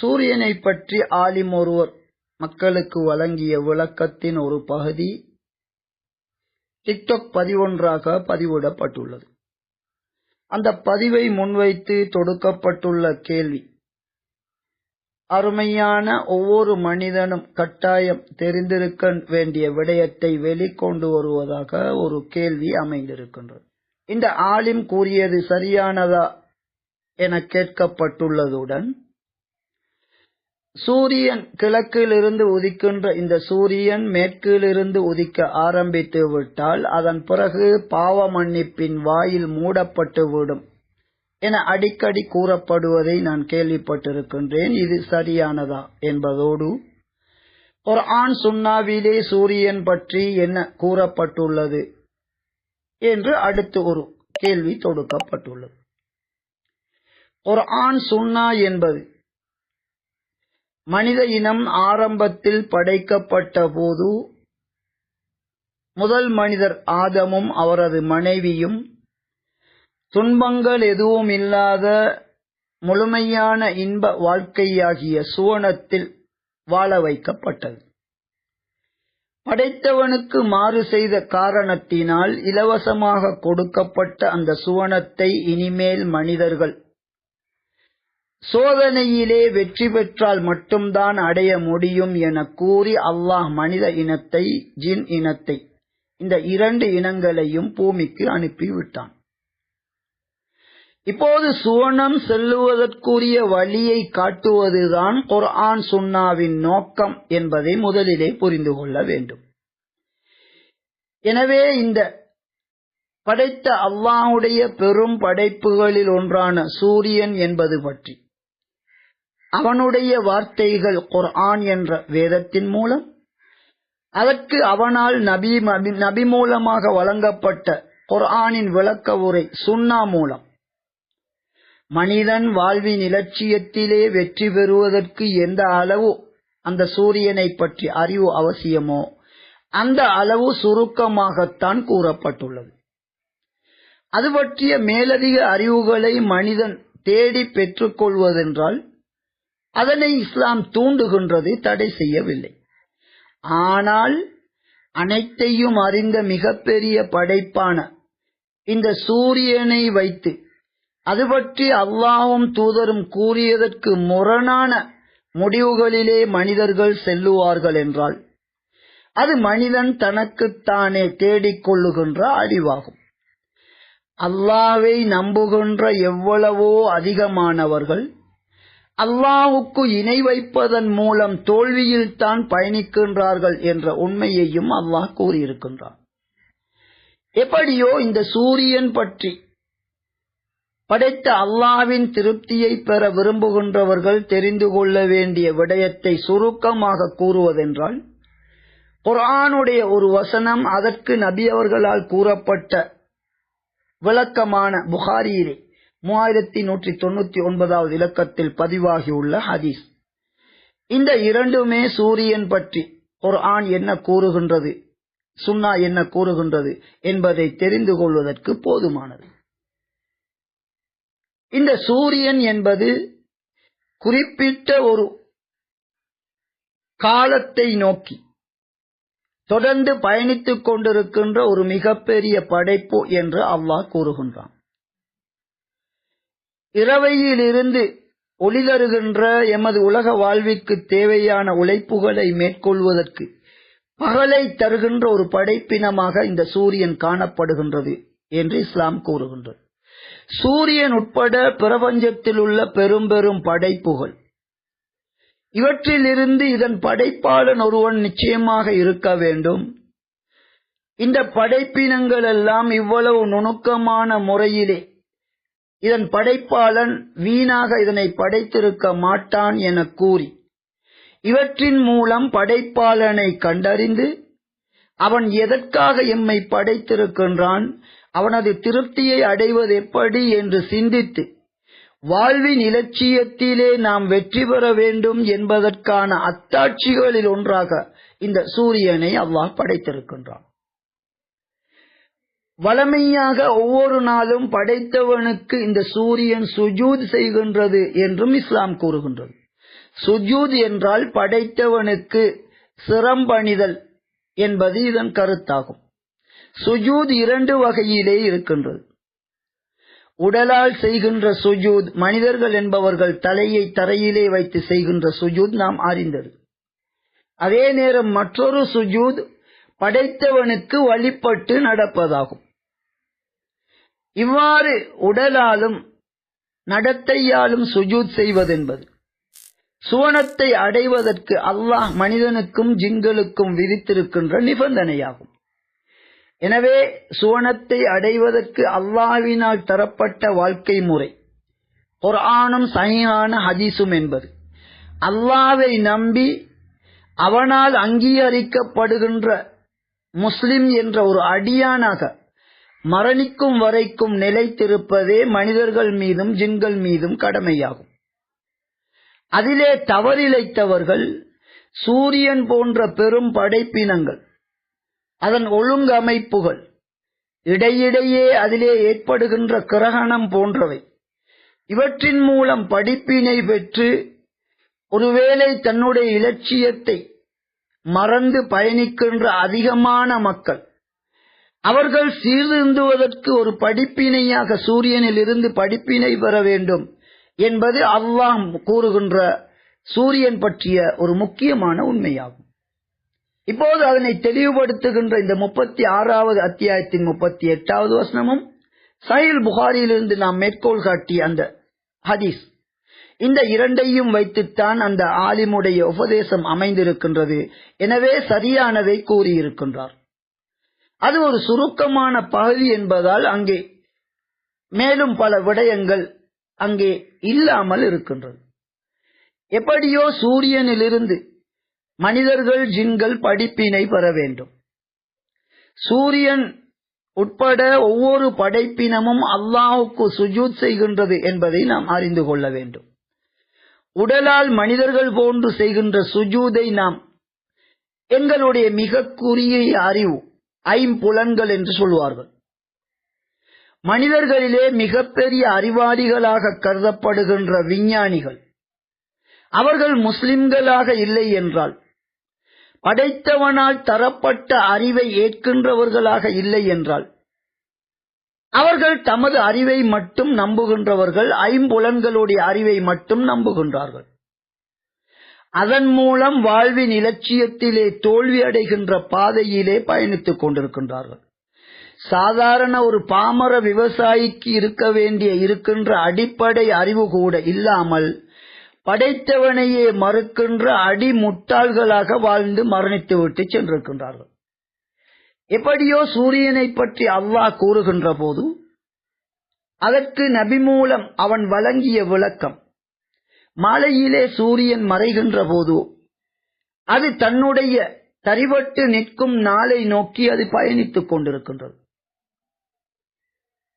சூரியனை பற்றி ஆலிம் ஒருவர் மக்களுக்கு வழங்கிய விளக்கத்தின் ஒரு பகுதி டிக்டாக் பதிவொன்றாக பதிவிடப்பட்டுள்ளது. அந்த பதிவை முன்வைத்து தொடுக்கப்பட்டுள்ள கேள்வி அருமையான ஒவ்வொரு மனிதனும் கட்டாயம் தெரிந்திருக்க வேண்டிய விடயத்தை வெளிக்கொண்டு வருவதாக ஒரு கேள்வி அமைந்திருக்கின்றது. இந்த ஆலிம் கூறியது சரியானதா என கேட்கப்பட்டுள்ளதுடன் சூரியன் கிழக்கிலிருந்து உதிக்கின்ற இந்த சூரியன் மேற்கிலிருந்து உதிக்க ஆரம்பித்து விட்டால் அதன் பிறகு பாவ மன்னிப்பின் வாயில் மூடப்பட்டு விடும் என அடிக்கடி கூறப்படுவதை நான் கேள்விப்பட்டிருக்கின்றேன். இது சரியானதா என்பதோடு ஒரு ஆண் சுண்ணாவிலே சூரியன் பற்றி என்ன கூறப்பட்டுள்ளது என்று அடுத்து ஒரு கேள்வி தொடுக்கப்பட்டுள்ளது. ஒரு ஆண் சுண்ணா என்பது மனித இனம் ஆரம்பத்தில் படைக்கப்பட்ட போது முதல் மனிதர் ஆதமும் அவரது மனைவியும் துன்பங்கள் எதுவும் இல்லாத முழுமையான இன்ப வாழ்க்கையாகிய சுவனத்தில் வாழ வைக்கப்பட்டது. படைத்தவனுக்கு மாறு செய்த காரணத்தினால் இலவசமாக கொடுக்கப்பட்ட அந்த சுவனத்தை இனிமேல் மனிதர்கள் சோதனையிலே வெற்றி பெற்றால் மட்டும்தான் அடைய முடியும் என கூறி அல்லாஹ் மனித இனத்தை ஜின் இனத்தை இந்த இரண்டு இனங்களையும் பூமிக்கு அனுப்பிவிட்டான். இப்போது சுவனம் செல்லுவதற்குரிய வழியை காட்டுவதுதான் குர்ஆன் சுன்னாவின் நோக்கம் என்பதை முதலிலே புரிந்து கொள்ள வேண்டும். எனவே இந்த படைத்த அல்லாஹுடைய பெரும் படைப்புகளில் ஒன்றான சூரியன் என்பது பற்றி அவனுடைய வார்த்தைகள் குர்ஆன் என்ற வேதத்தின் மூலம் அதற்கு அவனால் நபி நபி மூலமாக வழங்கப்பட்ட குர்ஆனின் விளக்க உரை சுன்னா மூலம் மனிதன் வாழ்வின் இலட்சியத்திலே வெற்றி பெறுவதற்கு எந்த அளவு அந்த சூரியனை பற்றி அறிவு அவசியமோ அந்த அளவு சுருக்கமாகத்தான் கூறப்பட்டுள்ளது. அது பற்றிய மேலதிக அறிவுகளை மனிதன் தேடி பெற்றுக் கொள்வதென்றால் அதனை இஸ்லாம் தூண்டுகின்றது தடை செய்யவில்லை. ஆனால் அனைத்தையும் அறிந்த மிகப்பெரிய படைப்பான இந்த சூரியனை வைத்து அது பற்றி அல்லாவும் தூதரும் கூறியதற்கு முரணான முடிவுகளிலே மனிதர்கள் செல்லுவார்கள் என்றால் அது மனிதன் தனக்குத்தானே தேடிக்கொள்ளுகின்ற அழிவாகும். அல்லாவை நம்புகின்ற எவ்வளவோ அதிகமானவர்கள் அல்லாஹுக்கு இணை வைப்பதன் மூலம் தோல்வியில் தான் பயணிக்கின்றார்கள் என்ற உண்மையையும் அல்லாஹ் கூறியிருக்கின்றான். எப்படியோ இந்த சூரியன் பற்றி படைத்த அல்லாவின் திருப்தியை பெற விரும்புகின்றவர்கள் தெரிந்து கொள்ள வேண்டிய விடயத்தை சுருக்கமாக கூறுவதென்றால் குரானுடைய ஒரு வசனம் அதற்கு நபி அவர்களால் கூறப்பட்ட விளக்கமான புகாரியிலே மூவாயிரத்தி நூற்றி தொண்ணூத்தி ஒன்பதாவது இலக்கத்தில் பதிவாகியுள்ள ஹதீஸ். இந்த இரண்டுமே சூரியன் பற்றி குர்ஆன் என்ன கூறுகின்றது சுன்னா என்ன கூறுகின்றது என்பதை தெரிந்து கொள்வதற்கு போதுமானது. இந்த சூரியன் என்பது குறிப்பிட்ட ஒரு காலத்தை நோக்கி தொடர்ந்து பயணித்துக் கொண்டிருக்கின்ற ஒரு மிகப்பெரிய படைப்பு என்று அல்லாஹ் கூறுகின்றான். இரவையிலிருந்து ஒளி தருகின்ற எமது உலக வாழ்விற்கு தேவையான உழைப்புகளை மேற்கொள்வதற்கு பகலை தருகின்ற ஒரு படைப்பினமாக இந்த சூரியன் காணப்படுகின்றது என்று இஸ்லாம் கூறுகின்றது. சூரியன் உட்பட பிரபஞ்சத்தில் உள்ள பெரும் பெரும் படைப்புகள். இவற்றிலிருந்து இதன் படைப்பாளன் ஒருவன் நிச்சயமாக இருக்க வேண்டும். இந்த படைப்பினங்கள் எல்லாம் இவ்வளவு நுணுக்கமான முறையிலே இதன் படைப்பாளன் வீணாக இதனை படைத்திருக்க மாட்டான் என கூறி இவற்றின் மூலம் படைப்பாளனை கண்டறிந்து அவன் எதற்காக எம்மை படைத்திருக்கின்றான் அவனது திருப்தியை அடைவது எப்படி என்று சிந்தித்து வாழ்வின் இலட்சியத்திலே நாம் வெற்றி பெற வேண்டும் என்பதற்கான அத்தாட்சிகளில் ஒன்றாக இந்த சூரியனை அல்லாஹ் படைத்திருக்கின்றான். வளமையாக ஒவ்வொரு நாளும் படைத்தவனுக்கு இந்த சூரியன் சுஜூத் செய்கின்றது என்றும் இஸ்லாம் கூறுகின்றது. சுஜூத் என்றால் படைத்தவனுக்கு சிரம்பணிதல் என்பது இதன் கருத்தாகும். சுஜூத் இரண்டு வகையிலே இருக்கின்றது. உடலால் செய்கின்ற சுஜூத் மனிதர்கள் என்பவர்கள் தலையை தரையிலே வைத்து செய்கின்ற சுஜூத் நாம் அறிந்தது. அதே நேரம் மற்றொரு சுஜூத் படைத்தவனுக்கு வழிபட்டு நடப்பதாகும். இவ்வாறு உடலாலும் நடத்தையாலும் சுஜூத் செய்வதென்பது. சுவனத்தை அடைவதற்கு அல்லாஹ் மனிதனுக்கும் ஜிங்களுக்கும் விதித்திருக்கின்ற நிபந்தனையாகும். எனவே சுவனத்தை அடைவதற்கு அல்லாஹ்வினால் தரப்பட்ட வாழ்க்கை முறை குர்ஆனும் சனியான ஹதீஸும் என்பது. அல்லாவை நம்பி அவனால் அங்கீகரிக்கப்படுகின்ற முஸ்லிம் என்ற ஒரு அடியானாக மரணிக்கும் வரைக்கும் நிலைத்திருப்பதே மனிதர்கள் மீதும் ஜின்கள் மீதும் கடமையாகும். அதிலே தவறிழைத்தவர்கள் சூரியன் போன்ற பெரும் படைப்பினங்கள் அதன் ஒழுங்கமைப்புகள் இடையிடையே அதிலே ஏற்படுகின்ற கிரகணம் போன்றவை இவற்றின் மூலம் படிப்பினை பெற்று ஒருவேளை தன்னுடைய இலட்சியத்தை மறந்து பயணிக்கின்ற அதிகமான மக்கள் அவர்கள் சீர்திருந்துவதற்கு ஒரு படிப்பினையாக சூரியனில் இருந்து படிப்பினை பெற வேண்டும் என்பது அவ்வாம் கூறுகின்ற சூரியன் பற்றிய ஒரு முக்கியமான உண்மையாகும். இப்போது அதனை தெளிவுபடுத்துகின்ற இந்த முப்பத்தி ஆறாவது அத்தியாயத்தின் முப்பத்தி எட்டாவது வசனமும் சஹில் புகாரியிலிருந்து நாம் மேற்கோள் காட்டிய அந்த ஹதீஸ். இந்த இரண்டையும் வைத்துத்தான் அந்த ஆலிமுடைய உபதேசம் அமைந்திருக்கின்றது. எனவே சரியானதை கூறியிருக்கின்றார். அது ஒரு சுருக்கமான பகுதி என்பதால் அங்கே மேலும் பல விடயங்கள் அங்கே இல்லாமல் இருக்கின்றது. எப்படியோ சூரியனிலிருந்து மனிதர்கள் ஜின்கள் படிப்பினை பெற வேண்டும். சூரியன் உட்பட ஒவ்வொரு படைப்பினமும் அல்லாஹுக்கு சுஜூத் செய்கின்றது என்பதை நாம் அறிந்து கொள்ள வேண்டும். உடலால் மனிதர்கள் போன்று செய்கின்ற சுஜூதை நாம் எங்களுடைய மிக குறுகிய அறிவு ஐம்புலன்கள் என்று சொல்வார்கள். மனிதர்களிலே மிகப்பெரிய அறிவாளிகளாக கருதப்படுகின்ற விஞ்ஞானிகள் அவர்கள் முஸ்லிம்களாக இல்லை என்றால் படைத்தவனால் தரப்பட்ட அறிவை ஏற்கின்றவர்களாக இல்லை என்றால் அவர்கள் தமது அறிவை மட்டும் நம்புகின்றவர்கள் ஐம்புலன்களுடைய அறிவை மட்டும் நம்புகின்றார்கள். அதன் மூலம் வாழ்வின் இலட்சியத்திலே தோல்வி அடைகின்ற பாதையிலே பயணித்துக் கொண்டிருக்கின்றார்கள். சாதாரண ஒரு பாமர விவசாயிக்கு இருக்க வேண்டிய இருக்கின்ற அடிப்படை அறிவு கூட இல்லாமல் படைத்தவனையே மறுக்கின்ற அடிமுட்டாள்களாக வாழ்ந்து மரணித்துவிட்டு சென்றிருக்கின்றார்கள். எப்படியோ சூரியனை பற்றி அல்லாஹ் கூறுகின்ற போது அதற்கு நபி மூலம் அவன் வழங்கிய விளக்கம் மாலையிலே சூரியன் மறைகின்ற போது அது தன்னுடைய தரிவட்டு நிற்கும் நாளை நோக்கி அது பயணித்துக் கொண்டிருக்கின்றது.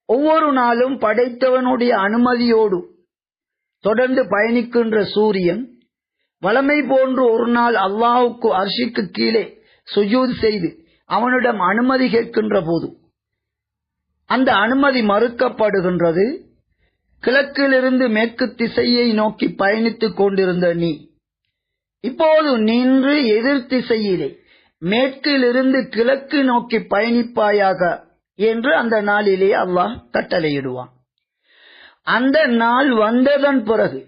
ஒவ்வொரு நாளும் படைத்தவனுடைய அனுமதியோடு தொடர்ந்து பயணிக்கின்ற சூரியன் வளமை போன்று ஒரு நாள் அல்லாஹுக்கு அர்ஷிக்கு கீழே சுஜூத் செய்து அவனிடம் அனுமதி கேட்கின்ற போது அந்த அனுமதி மறுக்கப்படுகின்றது. கிழக்கிலிருந்து மேற்கு திசையை நோக்கி பயணித்துக் கொண்டிருந்த நீ இப்போது நின்று எதிர் திசையிலே மேற்கிலிருந்து கிழக்கு நோக்கி பயணிப்பாயாக என்று அந்த நாளிலே அல்லாஹ் கட்டளையிடுவான். அந்த நாள் வந்ததன் பிறகு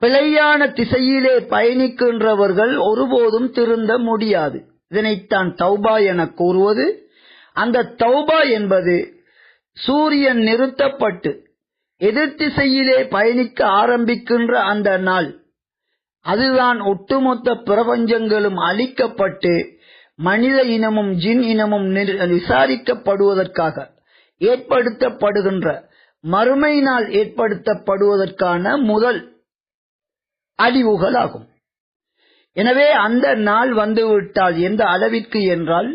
பிழையான திசையிலே பயணிக்கின்றவர்கள் ஒருபோதும் திருந்த முடியாது. இதனைத்தான் தௌபா என கூறுவது. அந்த தௌபா என்பது சூரியன் நிறுத்தப்பட்டு எதிர்த்திசையிலே பயணிக்க ஆரம்பிக்கின்ற அந்த நாள் அதுதான் ஒட்டுமொத்த பிரபஞ்சங்களும் அழிக்கப்பட்டு மனித இனமும் ஜின் இனமும் விசாரிக்கப்படுவதற்காக ஏற்படுத்தப்படுகின்ற மறுமை நாள் ஏற்படுத்தப்படுவதற்கான முதல் அழிவுகளாகும். எனவே அந்த நாள் வந்துவிட்டால் எந்த அளவிற்கு என்றால்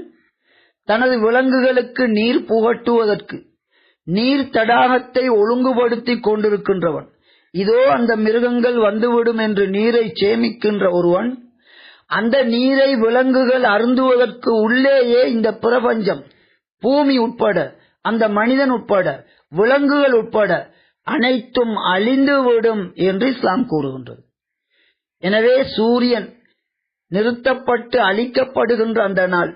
தனது விலங்குகளுக்கு நீர் புகட்டுவதற்கு நீர் தடாகத்தை ஒழுங்குபடுத்திக் கொண்டிருக்கின்றவன். இதோ அந்த மிருகங்கள் வந்துவிடும் என்று நீரை சேமிக்கின்ற ஒருவன் அந்த நீரை விலங்குகள் அருந்துவதற்கு உள்ளேயே இந்த பிரபஞ்சம். பூமி உட்பட அந்த மனிதன் உட்பட விலங்குகள் உட்பட அனைத்தும் அழிந்துவிடும் என்று இஸ்லாம் கூறுகின்றது. எனவே சூரியன் நிறுத்தப்பட்டு அழிக்கப்படுகின்ற அந்த நாள்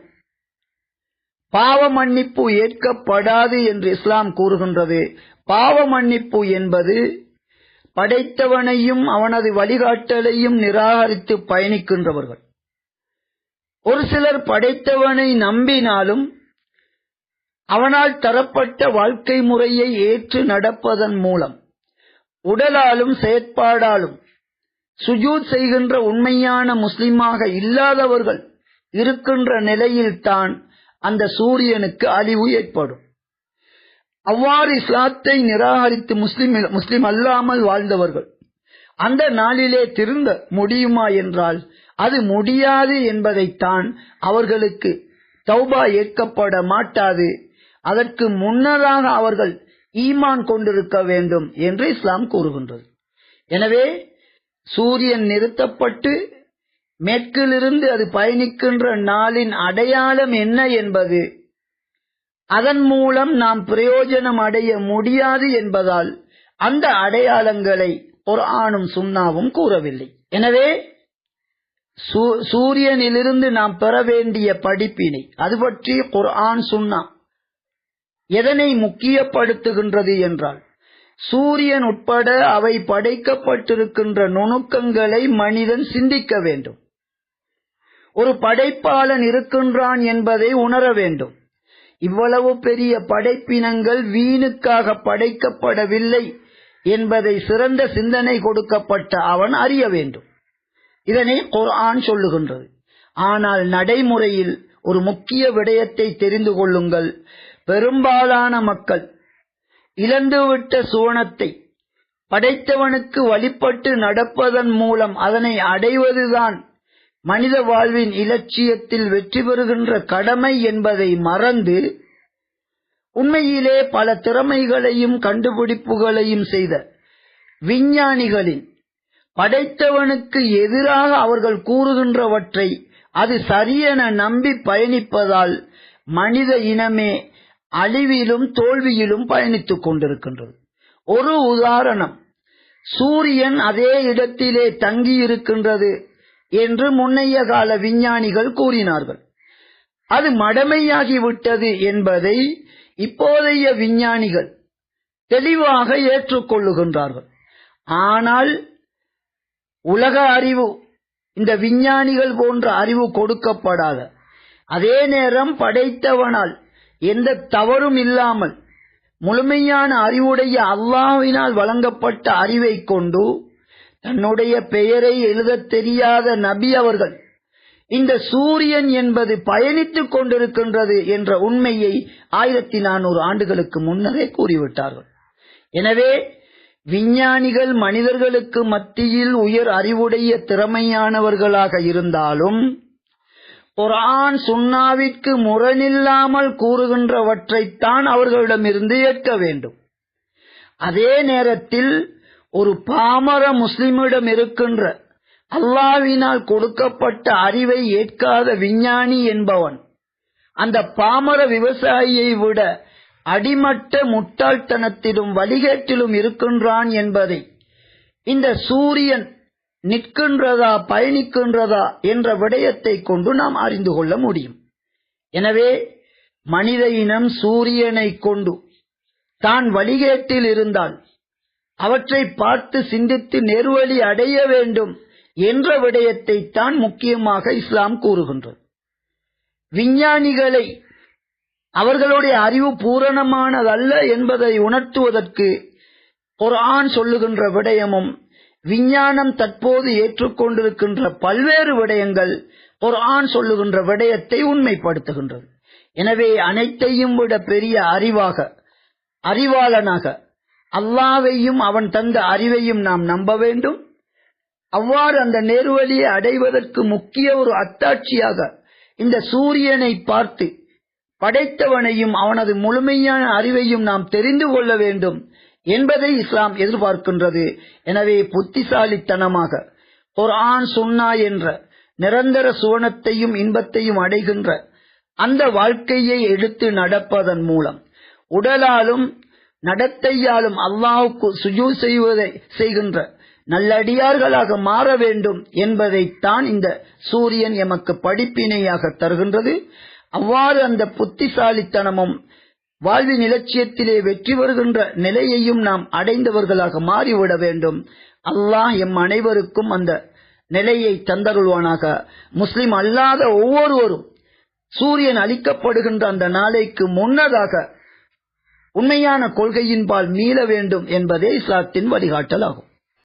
பாவ மன்னிப்பு ஏற்கப்படாது என்று இஸ்லாம் கூறுகின்றது. பாவ மன்னிப்பு என்பது படைத்தவனையும் அவனது வழிகாட்டலையும் நிராகரித்து பயணிக்கின்றவர்கள். ஒரு சிலர் படைத்தவனை நம்பினாலும் அவனால் தரப்பட்ட வாழ்க்கை முறையை ஏற்று நடப்பதன் மூலம் உடலாலும் செயற்பாடாலும் சுஜூத் செய்கின்ற உண்மையான முஸ்லிமாக இல்லாதவர்கள் இருக்கின்ற நிலையில்தான் அந்த சூரியனுக்கு அழிவு ஏற்படும். அவ்வாறு இஸ்லாத்தை நிராகரித்து முஸ்லிம் முஸ்லிம் அல்லாமல் வாழ்ந்தவர்கள் அந்த நாளிலே திருந்த முடியுமா என்றால் அது முடியாது என்பதைத்தான் அவர்களுக்கு தௌபா ஏற்கப்பட மாட்டாது. அதற்கு முன்னதாக அவர்கள் ஈமான் கொண்டிருக்க வேண்டும் என்று இஸ்லாம் கூறுகின்றது. எனவே சூரியன் நிறுத்தப்பட்டு மேற்கிலிருந்து அது பயணிக்கின்ற நாளின் அடையாளம் என்ன என்பது அதன் மூலம் நாம் பிரயோஜனம் அடைய முடியாது என்பதால் அந்த அடையாளங்களை ஒரு ஆணும் சுண்ணாவும் கூறவில்லை. எனவே சூரியனிலிருந்து நாம் பெற வேண்டிய படிப்பினை அது பற்றி குர்ஆன் சுண்ணா எதனை முக்கியப்படுத்துகின்றது என்றால் சூரியன் உட்பட அவை படைக்கப்பட்டிருக்கின்ற நுணுக்கங்களை மனிதன் சிந்திக்க வேண்டும். ஒரு படைப்பாளன் இருக்கின்றான் என்பதை உணர வேண்டும். இவ்வளவு பெரிய படைப்பினங்கள் வீணுக்காக படைக்கப்படவில்லை என்பதை சிறந்த சிந்தனை கொடுக்கப்பட்ட அவன் அறிய வேண்டும். இதனை குர்ஆன் சொல்லுகின்றது. ஆனால் நடைமுறையில் ஒரு முக்கிய விடயத்தை தெரிந்து கொள்ளுங்கள். பெரும்பாலான மக்கள் இழந்துவிட்ட சுவனத்தை படைத்தவனுக்கு வழிபட்டு நடப்பதன் மூலம் அதனை அடைவதுதான் மனித வாழ்வின் இலட்சியத்தில் வெற்றி பெறுகின்ற கடமை என்பதை மறந்து உண்மையிலே பல திறமைகளையும் கண்டுபிடிப்புகளையும் செய்த விஞ்ஞானிகளின் படைத்தவனுக்கு எதிராக அவர்கள் கூறுகின்றவற்றை அது சரியென நம்பி பயணிப்பதால் மனித இனமே அழிவிலும் தோல்வியிலும் பயணித்துக் கொண்டிருக்கின்றது. ஒரு உதாரணம். சூரியன் அதே இடத்திலே தங்கியிருக்கின்றது. என்று முன்னைய கால விஞ்ஞானிகள் கூறினார்கள். அது மடமையாகிவிட்டது என்பதை இப்போதைய விஞ்ஞானிகள் தெளிவாக ஏற்றுக்கொள்ளுகின்றார்கள். ஆனால் உலக அறிவு இந்த விஞ்ஞானிகள் போன்ற அறிவு கொடுக்கப்படாத அதே நேரம் படைத்தவனால் எந்த தவறும் இல்லாமல் முழுமையான அறிவுடைய அல்லாவினால் வழங்கப்பட்ட அறிவை கொண்டு தன்னுடைய பெயரை எழுதத் தெரியாத நபி அவர்கள். இந்த சூரியன் என்பது பயணித்துக் கொண்டிருக்கின்றது என்ற உண்மையை ஆயிரத்தி நானூறு ஆண்டுகளுக்கு முன்னரே கூறிவிட்டார்கள். எனவே விஞ்ஞானிகள் மனிதர்களுக்கு மத்தியில் உயர் அறிவுடைய திறமையானவர்களாக இருந்தாலும் குரான் சுன்னாவிற்கு முரணில்லாமல் கூறுகின்றவற்றைத்தான் அவர்களிடமிருந்து ஏற்க வேண்டும். அதே நேரத்தில் ஒரு பாமர முஸ்லிமிடம் இருக்கின்ற அல்லாவினால் கொடுக்கப்பட்ட அறிவை ஏற்காத விஞ்ஞானி என்பவன் அந்த பாமர விவசாயியை விட அடிமட்ட முட்டாள்தனத்திலும் வழிகேட்டிலும் இருக்கின்றான் என்பதை இந்த சூரியன் நிற்கின்றதா பயணிக்கின்றதா என்ற விடயத்தை கொண்டு நாம் அறிந்து கொள்ள முடியும். எனவே மனித இனம் சூரியனை கொண்டு தான் வழிகேட்டில் இருந்தால் அவற்றை பார்த்து சிந்தித்து நேர்வழி அடைய வேண்டும் என்ற விடயத்தை தான் முக்கியமாக இஸ்லாம் கூறுகின்றது. விஞ்ஞானிகளை அவர்களுடைய அறிவு பூரணமானதல்ல என்பதை உணர்த்துவதற்கு குர்ஆன் சொல்லுகின்ற விடயமும் விஞ்ஞானம் தற்போது ஏற்றுக்கொண்டிருக்கின்ற பல்வேறு விடயங்கள் குர்ஆன் சொல்லுகின்ற விடயத்தை உண்மைப்படுத்துகின்றது. எனவே அனைத்தையும் விட பெரிய அறிவாக அறிவாளனாக அல்லாவையும் அவன் தந்த அறிவையும் நாம் நம்ப வேண்டும். அவ்வாறு அந்த நேர்வழியை அடைவதற்கு முக்கிய ஒரு அத்தாட்சியாக இந்த சூரியனை பார்த்து படைத்தவனையும் அவனது முழுமையான அறிவையும் நாம் தெரிந்து கொள்ள வேண்டும் என்பதை இஸ்லாம் எதிர்பார்க்கின்றது. எனவே புத்திசாலித்தனமாக குர்ஆன் சுன்னா என்ற நிரந்தர சுவனத்தையும் இன்பத்தையும் அடைகின்ற அந்த வாழ்க்கையை எடுத்து நடப்பதன் மூலம் உடலாலும் நடத்தையாலும் அல்லாவுக்கு சுஜூ செய்வதை செய்கின்ற நல்லடியார்களாக மாற வேண்டும் என்பதைத்தான் இந்த சூரியன் எமக்கு படிப்பினையாக தருகின்றது. அவ்வாறு அந்த புத்திசாலித்தனமும் வாழ்வின் இலட்சியத்திலே வெற்றி வருகின்ற நிலையையும் நாம் அடைந்தவர்களாக மாறிவிட வேண்டும். அல்லாஹ் எம் அனைவருக்கும் அந்த நிலையை தந்தருள்வானாக. முஸ்லிம் அல்லாத ஒவ்வொருவரும் சூரியன் அளிக்கப்படுகின்ற அந்த நாளைக்கு முன்னதாக உண்மையான கொள்கையின்பால் மீள வேண்டும் என்பதே இஸ்லாத்தின் வழிகாட்டலாகும்.